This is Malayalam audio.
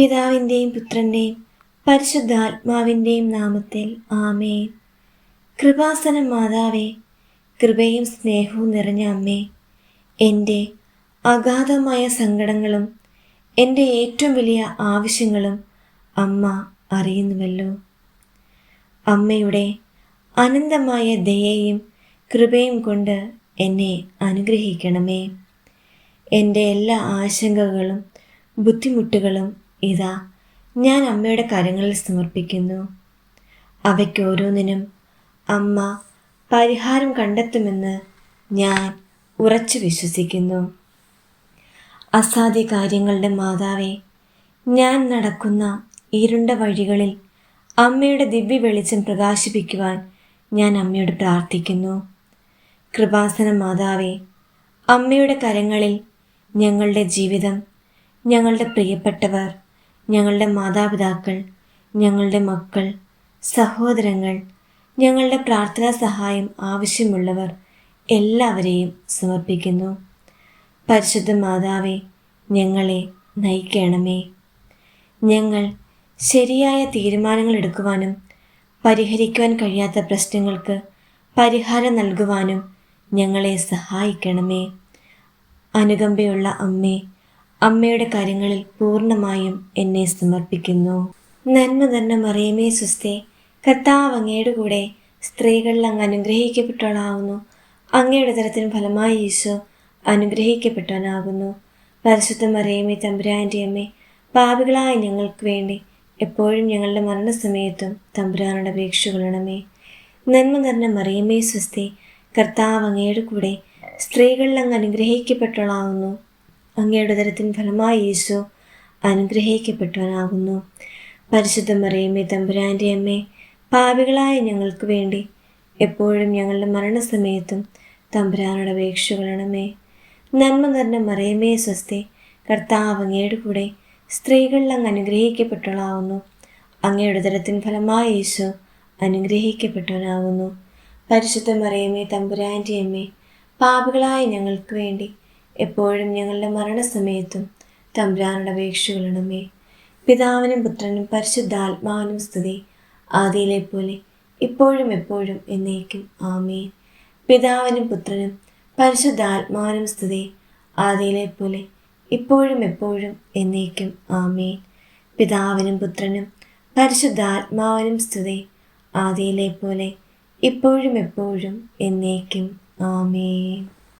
പിതാവിന്റെയും പുത്രന്റെയും പരിശുദ്ധാത്മാവിന്റെയും നാമത്തിൽ ആമേ കൃപാസനം മാതാവേ കൃപയും സ്നേഹവും നിറഞ്ഞ അമ്മേ എന്റെ അഗാധമായ സങ്കടങ്ങളും എന്റെ ഏറ്റവും വലിയ ആവശ്യങ്ങളും അമ്മ അറിയുന്നുവല്ലോ. അമ്മയുടെ അനന്തമായ ദയയും കൃപയും കൊണ്ട് എന്നെ അനുഗ്രഹിക്കണമേ. എന്റെ എല്ലാ ആശങ്കകളും ബുദ്ധിമുട്ടുകളും ഇതാ ഞാൻ അമ്മയുടെ കരങ്ങളിൽ സമർപ്പിക്കുന്നു. അവയ്ക്ക് ഓരോന്നിനും അമ്മ പരിഹാരം കണ്ടെത്തുമെന്ന് ഞാൻ ഉറച്ചു വിശ്വസിക്കുന്നു. അസാധ്യ കാര്യങ്ങളുടെ മാതാവേ ഞാൻ നടക്കുന്ന ഇരുണ്ട വഴികളിൽ അമ്മയുടെ ദിവ്യ വെളിച്ചം പ്രകാശിപ്പിക്കുവാൻ ഞാൻ അമ്മയോട് പ്രാർത്ഥിക്കുന്നു. കൃപാസന മാതാവേ അമ്മയുടെ കരങ്ങളിൽ ഞങ്ങളുടെ ജീവിതം ഞങ്ങളുടെ പ്രിയപ്പെട്ടവർ ഞങ്ങളുടെ മാതാപിതാക്കൾ ഞങ്ങളുടെ മക്കൾ സഹോദരങ്ങൾ ഞങ്ങളുടെ പ്രാർത്ഥനാ സഹായം ആവശ്യമുള്ളവർ എല്ലാവരെയും സമർപ്പിക്കുന്നു. പരിശുദ്ധ മാതാവെ ഞങ്ങളെ നയിക്കണമേ. ഞങ്ങൾ ശരിയായ തീരുമാനങ്ങൾ എടുക്കുവാനും പരിഹരിക്കുവാൻ കഴിയാത്ത പ്രശ്നങ്ങൾക്ക് പരിഹാരം നൽകുവാനും ഞങ്ങളെ സഹായിക്കണമേ. അനുകമ്പയുള്ള അമ്മേ അമ്മയുടെ കാര്യങ്ങളിൽ പൂർണമായും എന്നെ സമർപ്പിക്കുന്നു. നന്മ തന്നെ മറിയമേ സുസ്ഥേ കർത്താവ് അങ്ങയുടെ കൂടെ സ്ത്രീകളിൽ അങ്ങ് അനുഗ്രഹിക്കപ്പെട്ടവനാകുന്നു അങ്ങയുടെ തരത്തിന് ഫലമായി ഈശോ അനുഗ്രഹിക്കപ്പെട്ടവനാകുന്നു. പരിശുദ്ധ മറിയമേ തമ്പുരാന്റെ അമ്മേ പാപികളായ ഞങ്ങൾക്ക് വേണ്ടി എപ്പോഴും ഞങ്ങളുടെ മരണസമയത്തും തമ്പുരാനുടെ അപേക്ഷകളണമേ നന്മ നിറഞ്ഞ മറിയമേ സ്വസ്തി കർത്താവ് അങ്ങയുടെ കൂടെ സ്ത്രീകളിൽ അങ്ങ് അനുഗ്രഹിക്കപ്പെട്ടവളാകുന്നു അങ്ങയുടെ തരത്തിന് ഫലമായി യേശു അനുഗ്രഹിക്കപ്പെട്ടവനാകുന്നു. പരിശുദ്ധ മറിയമ്മേ തമ്പുരാന്റെ അമ്മേ പാപികളായ ഞങ്ങൾക്ക് വേണ്ടി എപ്പോഴും ഞങ്ങളുടെ മരണസമയത്തും തമ്പുരാനോട് അപേക്ഷ കൊള്ളണമേ. നന്മ നിറഞ്ഞ മറിയമേ സ്വസ്തി കർത്താവ് അങ്ങയുടെ കൂടെ സ്ത്രീകളിൽ അങ്ങ് അനുഗ്രഹിക്കപ്പെട്ടവളാവുന്നു അങ്ങയുടെ തരത്തിൻ ഫലമായ യേശു അനുഗ്രഹിക്കപ്പെട്ടവനാകുന്നു. പരിശുദ്ധ മറിയമേ തമ്പുരാന്റെ അമ്മേ പാപികളായ ഞങ്ങൾക്ക് വേണ്ടി എപ്പോഴും ഞങ്ങളുടെ മരണസമയത്തും തമ്പുരാനുടെ അപേക്ഷകളണമേ പിതാവിനും പുത്രനും പരിശുദ്ധാത്മാവിനും സ്തുതി. ആദിയിലെ പോലെ ഇപ്പോഴും എപ്പോഴും എന്നേക്കും. ആമേ പിതാവിനും പുത്രനും പരിശുദ്ധാത്മാവിനും സ്തുതി. ആദിയിലെ പോലെ ഇപ്പോഴും എപ്പോഴും എന്നേക്കും. ആമേ പിതാവിനും പുത്രനും പരിശുദ്ധാത്മാവിനും സ്തുതി. ആദിയിലെ പോലെ ഇപ്പോഴും എപ്പോഴും എന്നേക്കും. ആമേൻ.